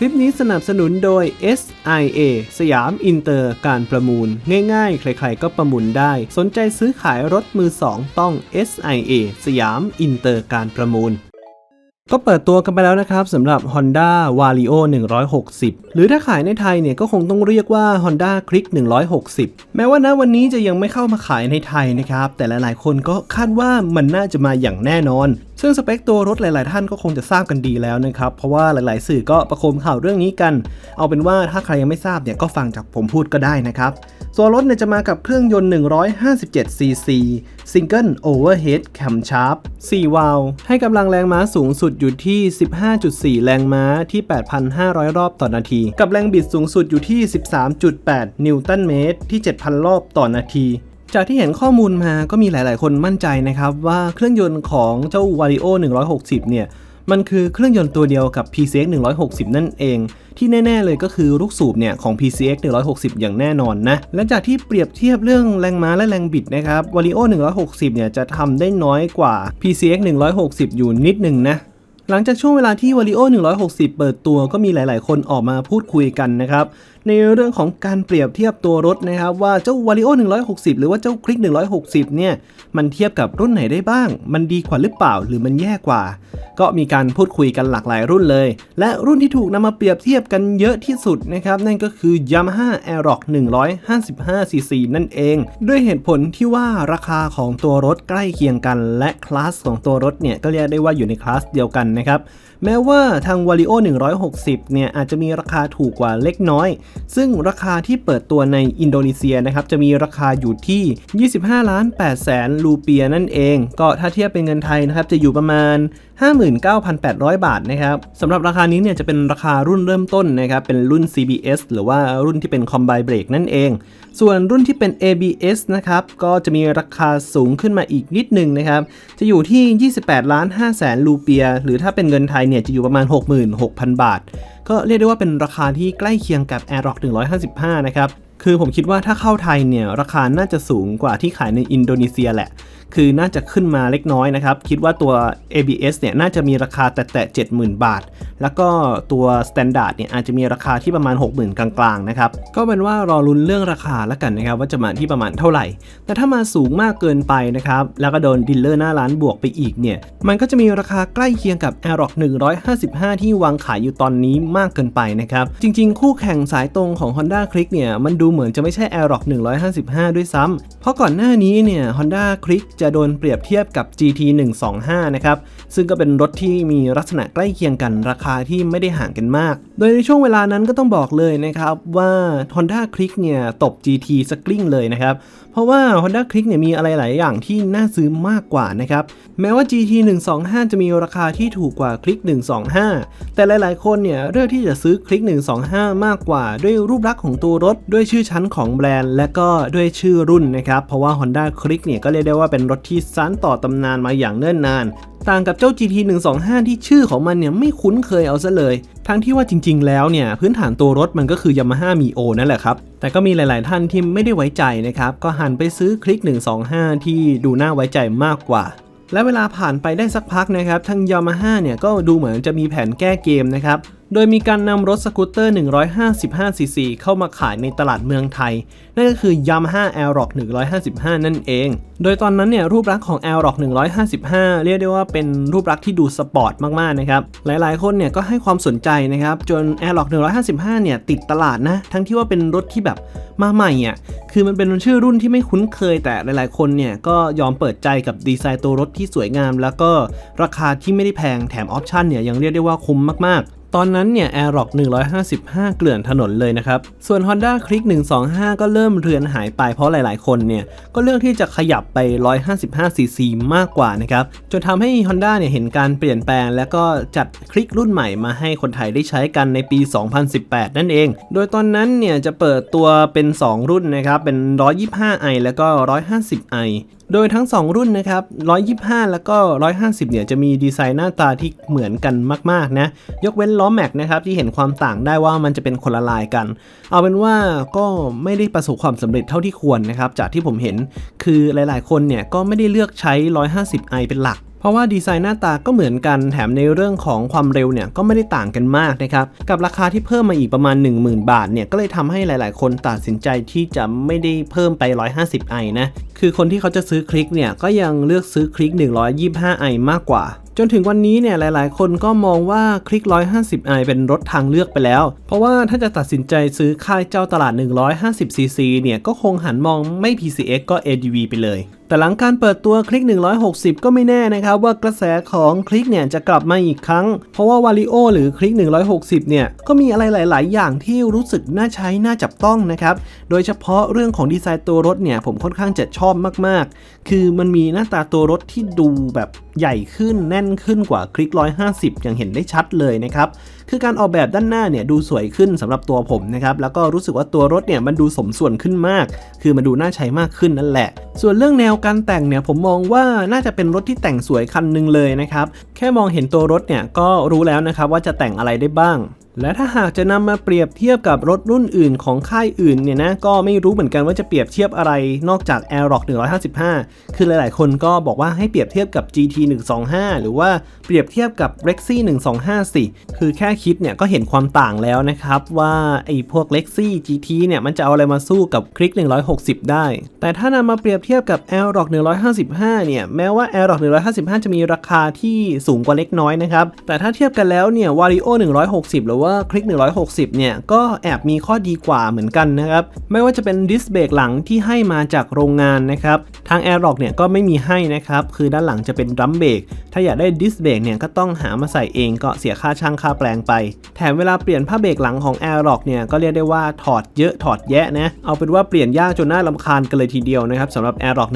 คลิปนี้สนับสนุนโดย SIA สยามอินเตอร์การประมูล ง่ายๆ ใครๆ ก็ประมูลได้ สนใจซื้อขายรถมือสองต้อง SIA สยามอินเตอร์การประมูลก็เปิดตัวกันไปแล้วนะครับสำหรับ Honda Vario 160 หรือถ้าขายในไทยเนี่ยก็คงต้องเรียกว่า Honda Click 160 แม้ว่าณวันนี้จะยังไม่เข้ามาขายในไทยนะครับ แต่หลายๆคนก็คาดว่ามันน่าจะมาอย่างแน่นอน ซึ่งสเปคตัวรถหลาย ๆ ท่านก็คงจะทราบกันดีแล้วนะครับ เพราะว่าหลาย ๆ สื่อก็ประโคมข่าวเรื่องนี้กัน เอาเป็นว่าถ้าใครยังไม่ทราบเนี่ยก็ฟังจากผมพูดก็ได้นะครับตัวรถเนี่ยจะมากับเครื่องยนต์ 157cc Single Overhead Camshaft 4วาล์วให้กำลังแรงม้าสูงสุดอยู่ที่ 15.4 แรงม้าที่ 8,500 รอบต่อนาที กับแรงบิดสูงสุดอยู่ที่ 13.8 นิวตันเมตรที่ 7,000 รอบต่อนาที จากที่เห็นข้อมูลมาก็มีหลาย ๆ คนมั่นใจนะครับว่าเครื่องยนต์ของเจ้า Vario 160 เนี่ย มันคือเครื่องยนต์ตัวเดียวกับ PCX 160 นั่นเอง ที่แน่ ๆ เลยก็คือลูกสูบเนี่ยของ PCX 160 อย่างแน่นอนนะ และจากที่เปรียบเทียบเรื่องแรงม้าและแรงบิดนะครับ Vario 160 เนี่ยจะทำได้น้อยกว่า PCX 160 อยู่นิดนึงนะหลังจากช่วงเวลาที่ Vario 160 เปิดตัวก็มีหลาย ๆ คนออกมาพูดคุยกันนะครับ ในเรื่องของการเปรียบเทียบตัวรถนะครับว่าเจ้า Vario 160 หรือว่าเจ้า Click 160 เนี่ยมันเทียบกับรุ่นไหนได้บ้าง มันดีกว่าหรือเปล่าหรือมันแย่กว่า ก็มีการพูดคุยกันหลากหลายรุ่นเลย และรุ่นที่ถูกนำมาเปรียบเทียบกันเยอะที่สุดนะครับนั่นก็คือ Yamaha Aerox 155cc นั่นเอง ด้วยเหตุผลที่ว่าราคาของตัวรถใกล้เคียงกัน และคลาสของตัวรถเนี่ยก็เรียกได้ว่าอยู่ในคลาสเดียวกันนะครับแม้ว่าทาง Vario 160 เนี่ยอาจจะมีราคาถูกกว่าเล็กน้อยซึ่งราคาที่เปิดตัวในอินโดนีเซียนะครับจะมีราคาอยู่ที่ 25ล้าน8แสนรูเปียนั่นเอง ก็ถ้าเทียบเป็นเงินไทยนะครับจะอยู่ประมาณ 59,800 บาทนะครับสำหรับราคานี้เนี่ยจะเป็นราคารุ่นเริ่มต้นนะครับเป็นรุ่น CBS หรือว่ารุ่นที่เป็น Combine Brake นั่นเอง ส่วนรุ่นที่เป็น ABS นะครับก็จะมีราคาสูงขึ้นมาอีกนิดหนึ่งนะครับจะอยู่ที่ 28ล้าน5แสนรูเปีย หรือถ้าเป็นเงินไทยเนี่ยจะอยู่ประมาณ 66,000 บาท ก็เรียกได้ว่าเป็นราคาที่ใกล้เคียงกับ Aerox 155 นะครับคือผมคิดว่าถ้าเข้าไทยเนี่ยราคาน่าจะสูงกว่าที่ขายในอินโดนีเซียแหละ คือน่าจะขึ้นมาเล็กน้อยนะครับ คิดว่าตัว ABS เนี่ยน่าจะมีราคาแต่แต่70,000 บาท แล้วก็ตัว Standard เนี่ยอาจจะมีราคาที่ประมาณ 60,000 กลางๆนะครับก็เป็นว่ารอลุ้นเรื่องราคาแล้วกันนะครับว่าจะมาที่ประมาณเท่าไหร่ แต่ถ้ามาสูงมากเกินไปนะครับแล้วก็โดนดิลเลอร์หน้าร้านบวกไปอีกเนี่ยมันก็จะมีราคาใกล้เคียงกับ Aerox 155 ที่วางขายอยู่ตอนนี้มากเกินไปนะครับจริง ๆ คู่แข่งสายตรงของ Honda Click เนี่ยมันดูเหมือนจะไม่ใช่ Aerox 155 ด้วยซ้ำเพราะก่อนหน้านี้เนี่ย Honda Click จะโดนเปรียบเทียบกับ GT 125นะครับซึ่งก็เป็นรถที่มีลักษณะใกล้เคียงกันราคาที่ไม่ได้ห่างกันมาก โดยในช่วงเวลานั้นก็ต้องบอกเลยนะครับว่า Honda Click เนี่ยตบ GT สกลิ้งเลยนะครับเพราะว่า Honda Click เนี่ยมีอะไรหลายอย่างที่น่าซื้อมากกว่านะครับแม้ว่า GT 125 จะมีราคาที่ถูกกว่า Click 125 แต่หลาย ๆ คนเนี่ยเลือกที่จะซื้อ Click 125 มากกว่า ด้วยรูปลักษณ์ของตัวรถ ด้วยชื่อชั้นของแบรนด์ และก็ด้วยชื่อรุ่นนะครับเพราะว่า Honda Click เนี่ยก็เรียกได้ว่าเป็นรถที่สานต่อตำนานมาอย่างเนิ่นนาน ต่างกับเจ้า GT 125 ที่ชื่อของมันเนี่ยไม่คุ้นเคยเอาซะเลย ทั้งที่ว่าจริง ๆ แล้วเนี่ยพื้นฐานตัวรถมันก็คือ Yamaha Mio นั่นแหละครับ แต่ก็มีหลาย ๆ ท่านที่ไม่ได้ไว้ใจนะครับ ก็หันไปซื้อคลิก 125 ที่ดูน่าไว้ใจมากกว่าและเวลาผ่านไปได้สักพักนะครับ ทาง Yamaha เนี่ยก็ดูเหมือนจะมีแผนแก้เกมนะครับ โดยมีการนำรถสกูตเตอร์ 155cc เข้ามาขายในตลาดเมืองไทย นั่นก็คือ Yamaha Aerox 155 นั่นเอง โดยตอนนั้นเนี่ยรูปลักษณ์ของ Aerox 155 เรียกได้ว่าเป็นรูปลักษณ์ที่ดูสปอร์ตมากๆนะครับ หลายๆ คนเนี่ยก็ให้ความสนใจนะครับ จน Aerox 155 เนี่ยติดตลาดนะ ทั้งที่ว่าเป็นรถที่แบบมาใหม่อะคือมันเป็นชื่อรุ่นที่ไม่คุ้นเคยแต่หลายๆ คนเนี่ยก็ยอมเปิดใจกับดีไซน์ตัวรถที่สวยงาม แล้วก็ราคาที่ไม่ได้แพงแถมออปชันเนี่ยยังเรียกได้ว่าคุ้มมากๆ ตอนนั้นเนี่ย Aerox 155 เกลื่อนถนนเลยนะครับ ส่วน Honda Click 125 ก็เริ่มเรือนหายไปเพราะหลายๆ คนเนี่ย ก็เลือกที่จะขยับไป 155cc มากกว่านะครับ จนทำให้ Honda เนี่ยเห็นการเปลี่ยนแปลง และก็จัดคลิกรุ่นใหม่มาให้คนไทยได้ใช้กันในปี 2018 นั่นเอง โดยตอนนั้นเนี่ยจะเปิดตัวเป็น 2 รุ่นนะครับ เป็น 125i แล้วก็ 150i โดยทั้ง 2 รุ่นนะครับ 125 แล้วก็ 150 เนี่ยจะมีดีไซน์หน้าตาที่เหมือนกันมากๆนะ ยกเว้นล้อแม็กนะครับที่เห็นความต่างได้ว่ามันจะเป็นคนละลายกัน เอาเป็นว่าก็ไม่ได้ประสบความสำเร็จเท่าที่ควรนะครับ จากที่ผมเห็นคือหลายๆ คนเนี่ยก็ไม่ได้เลือกใช้ 150i เป็นหลัก เพราะว่าดีไซน์หน้าตาก็เหมือนกันแถมในเรื่องของความเร็วเนี่ยก็ไม่ได้ต่างกันมากนะครับ กับราคาที่เพิ่มมาอีกประมาณ 10,000 บาทเนี่ยก็เลยทำให้หลาย ๆ คนตัดสินใจที่จะไม่ได้เพิ่มไป 150i นะคือคนที่เขาจะซื้อคลิกเนี่ยก็ยังเลือกซื้อคลิก 125i มากกว่าจนถึงวันนี้เนี่ยหลายๆ คนก็มองว่าคลิก 150i เป็นรถทางเลือกไปแล้ว เพราะว่าถ้าจะตัดสินใจซื้อค่ายเจ้าตลาด 150cc เนี่ยก็คงหันมองไม่ PCX ก็ ADV ไปเลย แต่หลังการเปิดตัวคลิก 160 ก็ไม่แน่นะครับว่ากระแสของคลิกเนี่ยจะกลับมาอีกครั้ง เพราะว่าวาริโอหรือคลิก 160 เนี่ยก็มีอะไรหลาย ๆ อย่างที่รู้สึกน่าใช้น่าจับต้องนะครับ โดยเฉพาะเรื่องของดีไซน์ตัวรถเนี่ยผมค่อนข้างจะชอบมาก ๆ คือมันมีหน้าตาตัวรถที่ดูแบบใหญ่ขึ้นแน่นขึ้นกว่าคลิก 150 อย่างเห็นได้ชัดเลยนะครับ คือการออกแบบด้านหน้าเนี่ยดูสวยขึ้นสำหรับตัวผมนะครับแล้วก็รู้สึกว่าตัวรถเนี่ยมันดูสมส่วนขึ้นมาก คือมันดูน่าใช้มากขึ้นนั่นแหละ ส่วนเรื่องแนวการแต่งเนี่ยผมมองว่าน่าจะเป็นรถที่แต่งสวยคันหนึ่งเลยนะครับแค่มองเห็นตัวรถเนี่ยก็รู้แล้วนะครับว่าจะแต่งอะไรได้บ้าง และถ้าหากจะนำมาเปรียบเทียบกับรถรุ่นอื่นของค่ายอื่นเนี่ยนะก็ไม่รู้เหมือนกันว่าจะเปรียบเทียบอะไรนอกจาก a i r o c 155 คือหลายๆ คนก็บอกว่าให้เปรียบเทียบกับ GT 125 หรือว่าเปรียบเทียบกับ Rexy 125 สิ คือแค่คิดเนี่ยก็เห็นความต่างแล้วนะครับว่าไอ้พวก Lexy GT เนี่ยมันจะเอาอะไรมาสู้กับคลิก 160 ได้ แต่ถ้านำมาเปรียบเทียบกับ a i r o c 155 เนี่ยแม้ว่า a i r o c 155 จะมีราคาที่สูงกว่าเล็กน้อยนะครับแต่ถ้าเทียบกันแล้วเนี่ย Vario 160 หรือว่าาคลิก 160 เนี่ย ก็แอบมีข้อดีกว่าเหมือนกันนะครับ ไม่ว่าจะเป็นดิสเบรกหลังที่ให้มาจากโรงงานนะครับ ทาง a i r o c เนี่ยก็ไม่มีให้นะครับ คือด้านหลังจะเป็นดรัมเบรกถ้าอยากได้ดิสเบรกเนี่ยก็ต้องหามาใส่เองก็เสียค่าช่างค่าแปลงไป แถมเวลาเปลี่ยนผ้าเบรกหลังของ a i r o c เนี่ยก็เรียกได้ว่าถอดเยอะถอดแยะนะเอาเป็นว่าเปลี่ยนยากจนน่าลำคาญกันเลยทีเดียวนะครับสำหรับ a i r o c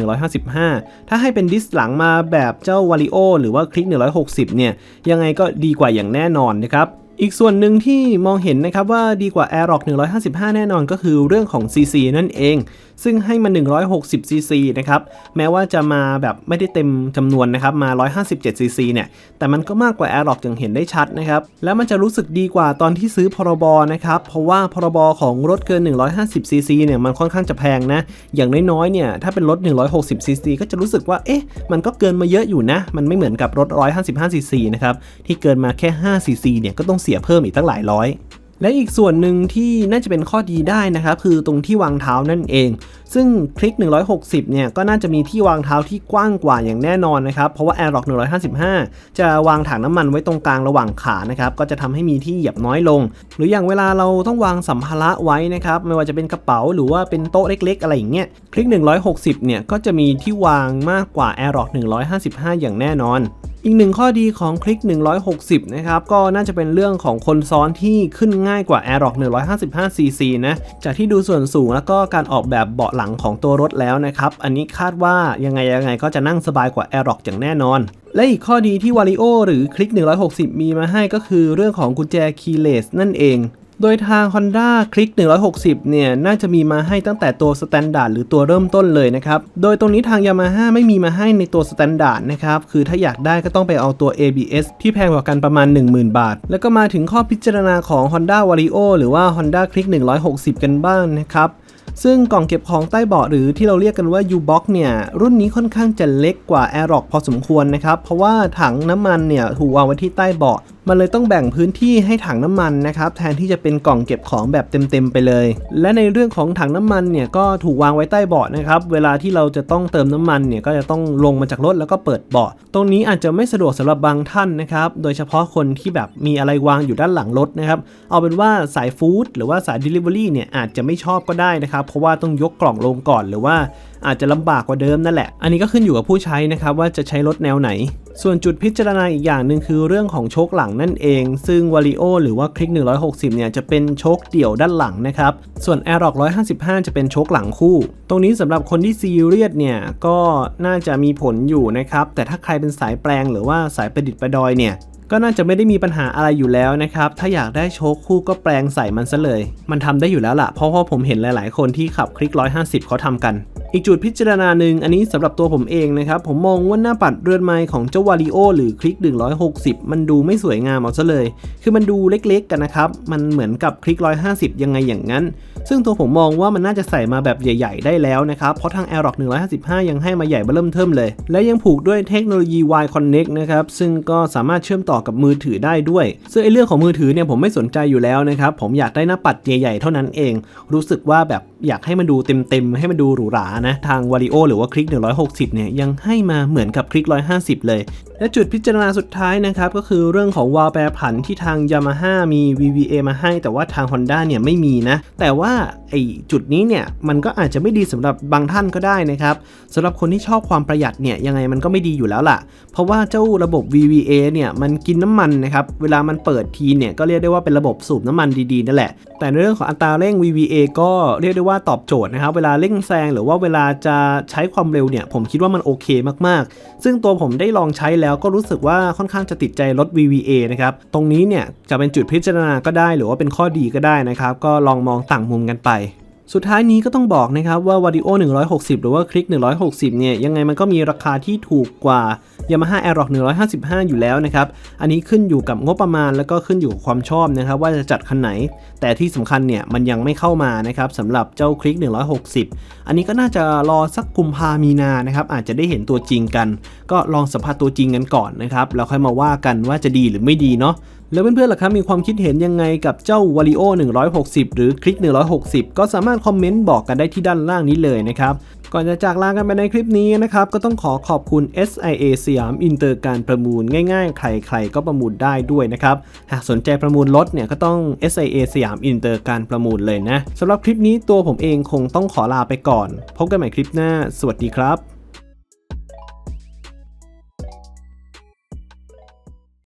155 ถ้าให้เป็นดิสหลังมาแบบเจ้า Vario หรือว่าคลิก 160 เนี่ยยังไงก็ดีกว่าอย่างแน่นอนนะครับ อีกส่วนหนึ่งที่มองเห็นนะครับว่าดีกว่า a i r o c 155 แน่นอนก็คือเรื่องของ CC นั่นเอง ซึ่งให้มา 160 cc นะครับ แม้ว่าจะมาแบบไม่ได้เต็มจำนวนนะครับ มา 157 cc เนี่ย แต่มันก็มากกว่า a i r o c อย่างเห็นได้ชัดนะครับ แล้วมันจะรู้สึกดีกว่าตอนที่ซื้อพรบนะครับ เพราะว่าพรบของรถเกิน 150 cc เนี่ย มันค่อนข้างจะแพงนะ อย่างน้อยๆ เนี่ย ถ้าเป็นรถ 160 cc ก็จะรู้สึกว่า เอ๊ะ มันก็เกินมาเยอะอยู่นะ มันไม่เหมือนกับรถ 155 cc นะครับ ที่เกินมาแค่ 5 cc เนี่ย ก็ต้องเสียเพิ่มอีกตั้งหลายร้อย และอีกส่วนหนึ่งที่น่าจะเป็นข้อดีได้นะครับคือตรงที่วางเท้านั่นเอง ซึ่งคลิก 160 เนี่ยก็น่าจะมีที่วางเท้าที่กว้างกว่าอย่างแน่นอนนะครับ เพราะว่า Airlock 155 จะวางถังน้ำมันไว้ตรงกลางระหว่างขานะครับ ก็จะทำให้มีที่เหยียบน้อยลง หรืออย่างเวลาเราต้องวางสัมภาระไว้นะครับ ไม่ว่าจะเป็นกระเป๋าหรือว่าเป็นโต๊ะเล็ก ๆ อะไรอย่างเงี้ยคลิก 160 เนี่ยก็จะมีที่วางมากกว่า Airlock 155 อย่างแน่นอน อีกหนึ่งข้อดีของคลิก 160 นะครับ ก็น่าจะเป็นเรื่องของคนซ้อนที่ขึ้นง่ายกว่า Airlock 155cc นะ จากที่ดูส่วนสูงแล้วก็การออกแบบเบาะหลังของตัวรถแล้วนะครับ อันนี้คาดว่ายังไงยังไงก็จะนั่งสบายกว่า Airlock อย่างแน่นอน และอีกข้อดีที่ Vario หรือคลิก 160 มีมาให้ก็คือเรื่องของกุญแจ keyless นั่นเอง โดยทาง Honda คลิก160 เนี่ย น่าจะมีมาให้ตั้งแต่ตัวสแตนดาร์ดหรือตัวเริ่มต้นเลยนะครับ โดยตรงนี้ทาง Yamaha ไม่มีมาให้ในตัวสแตนดาร์ดนะครับ คือถ้าอยากได้ก็ต้องไปเอาตัว ABS ที่แพงกว่ากันประมาณ 10,000 บาท แล้วก็มาถึงข้อพิจารณาของ Honda Vario หรือว่า Honda Click 160 กันบ้างนะครับ ซึ่งกล่องเก็บของใต้เบาะหรือที่เราเรียกกันว่า U-Box เนี่ยรุ่นนี้ค่อนข้างจะเล็กกว่า Aerox พอสมควรนะครับ เพราะว่าถังน้ำมันเนี่ยถูกวางไว้ที่ใต้เบาะมันเลยต้องแบ่งพื้นที่ให้ถังน้ำมันนะครับแทนที่จะเป็นกล่องเก็บของแบบเต็มๆไปเลย และในเรื่องของถังน้ำมันเนี่ยก็ถูกวางไว้ใต้เบาะนะครับเวลาที่เราจะต้องเติมน้ำมันเนี่ยก็จะต้องลงมาจากรถแล้วก็เปิดเบาะตรงนี้อาจจะไม่สะดวกสำหรับบางท่านนะครับโดยเฉพาะคนที่แบบมีอะไรวางอยู่ด้านหลังรถนะครับเอาเป็นว่าสายฟู้ดหรือว่าสาย Delivery เนี่ยอาจจะไม่ชอบก็ได้นะครับเพราะว่าต้องยกกล่องลงก่อนหรือว่าอาจจะลำบากกว่าเดิมนั่นแหละ อันนี้ก็ขึ้นอยู่กับผู้ใช้นะครับว่าจะใช้รถแนวไหน ส่วนจุดพิจารณาอีกอย่างหนึ่งคือเรื่องของโชคหลังนั่นเอง ซึ่ง Vario หรือว่าคลิก 160 เนี่ยจะเป็นโชคเดี่ยวด้านหลังนะครับ ส่วน Aerox 155 จะเป็นโชคหลังคู่ ตรงนี้สำหรับคนที่ซีเรียสเนี่ยก็น่าจะมีผลอยู่นะครับ แต่ถ้าใครเป็นสายแปลงหรือว่าสายประดิษฐ์ประดอยเนี่ย ก็น่าจะไม่ได้มีปัญหาอะไรอยู่แล้วนะครับ ถ้าอยากได้โชคคู่ก็แปลงใส่มันซะเลย มันทำได้อยู่แล้วล่ะ เพราะว่าผมเห็นหลาย ๆ คนที่ขับคลิก 150 เขาทำกัน อีกจุดพิจารณาหนึ่งอันนี้สำหรับตัวผมเองนะครับ ผมมองว่าหน้าปัดเรือนไม้ของเจ้าวาริโอหรือคลิก 160 มันดูไม่สวยงามเอาซะเลย คือมันดูเล็ก ๆ กันนะครับ มันเหมือนกับคลิก 150 ยังไงอย่างนั้น ซึ่งตัวผมมองว่ามันน่าจะใส่มาแบบใหญ่ ๆ ได้แล้วนะครับเพราะทาง a i r o c 155 ยังให้มาใหญ่เบ้อเริ่มเทิมเลย และยังผูกด้วยเทคโนโลยี Y Connect นะครับซึ่งก็สามารถเชื่อมต่อกับมือถือได้ด้วย ซึ่งไอเรื่องของมือถือเนี่ยผมไม่สนใจอยู่แล้วนะครับผมอยากได้หน้าปัดใหญ่ๆเท่านั้นเอง รู้สึกว่าแบบอยากให้มันดูเต็มๆให้มันดูหรูหรานะทาง v a r i o หรือว่าคลิก 160 เนี่ยยังให้มาเหมือนกับคลิก 150 เลย และจุดพิจารณาสุดท้ายนะครับก็คือเรื่องของวาล์วแปรผันที่ทาง Yamaha มี VVA มาให้ แต่ว่าทาง Honda เนี่ยไม่มีนะแต่ว่าไอจุดนี้เนี่ยมันก็อาจจะไม่ดีสำหรับบางท่านก็ได้นะครับสำหรับคนที่ชอบความประหยัดเนี่ยยังไงมันก็ไม่ดีอยู่แล้วล่ะ เพราะว่าเจ้าระบบ VVA เนี่ยมันกินน้ำมันนะครับเวลามันเปิดทีเนี่ยก็เรียกได้ว่าเป็นระบบสูบน้ำมันดีๆนั่นแหละ แต่ในเรื่องของอัตราเร่ง VVA ก็เรียกได้ว่าตอบโจทย์นะครับเวลาเร่งแซงหรือว่าเวลาจะใช้ความเร็วเนี่ยผมคิดว่ามันโอเคมากๆ ซึ่งตัวผมได้ลองใช้แล้วก็รู้สึกว่าค่อนข้างจะติดใจรถ VVA นะครับตรงนี้เนี่ยจะเป็นจุดพิจารณาก็ได้ หรือว่าเป็นข้อดีก็ได้นะครับก็ลองมองต่างมุมกันไป สุดท้ายนี้ก็ต้องบอกนะครับว่า Vario 160 หรือว่าคลิก 160 เนี่ย ยังไงมันก็มีราคาที่ถูกกว่า Yamaha Aerox 155 อยู่แล้วนะครับ อันนี้ขึ้นอยู่กับงบประมาณแล้วก็ขึ้นอยู่กับความชอบนะครับ ว่าจะจัดคันไหน แต่ที่สำคัญเนี่ย มันยังไม่เข้ามานะครับสำหรับเจ้าคลิก 160 อันนี้ก็น่าจะรอสักกุมภามีนานะครับอาจจะได้เห็นตัวจริงกัน ก็ลองสัมผัสตัวจริงกันก่อนนะครับแล้วค่อยมาว่ากันว่าจะดีหรือไม่ดีเนาะ แล้วเพื่อนๆล่ะครับมีความคิดเห็นยังไงกับเจ้า Vario 160 หรือคลิก 160 ก็สามารถคอมเมนต์บอกกันได้ที่ด้านล่างนี้เลยนะครับก่อนจะจากลากันไปในคลิปนี้นะครับ ก็ต้องขอขอบคุณ SIA สยามอินเตอร์การประมูลง่ายๆ ใครๆ ก็ประมูลได้ด้วยนะครับ หากสนใจประมูลรถเนี่ยก็ต้อง SIA สยามอินเตอร์การประมูลเลยนะสำหรับคลิปนี้ตัวผมเองคงต้องขอลาไปก่อน พบกันใหม่คลิปหน้า สวัสดีครับ